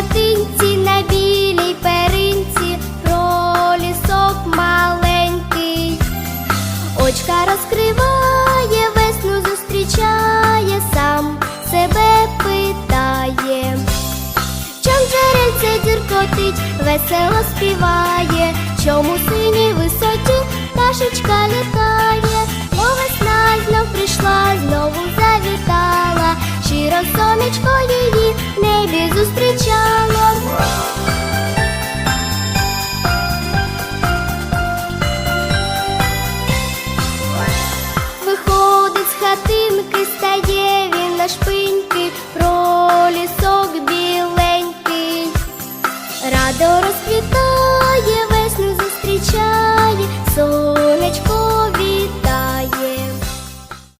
хатинці, на білій перинці, пролісок маленький, очка розкриває, весну зустрічає, сам себе питає. Чом джерельце діркотить, весело співає, чому синій висоті пташечка літає, бо весна знов прийшла, знову завітала, щиро сонечко її не небі. на шпиньки, про лісок біленький, радо розквітає.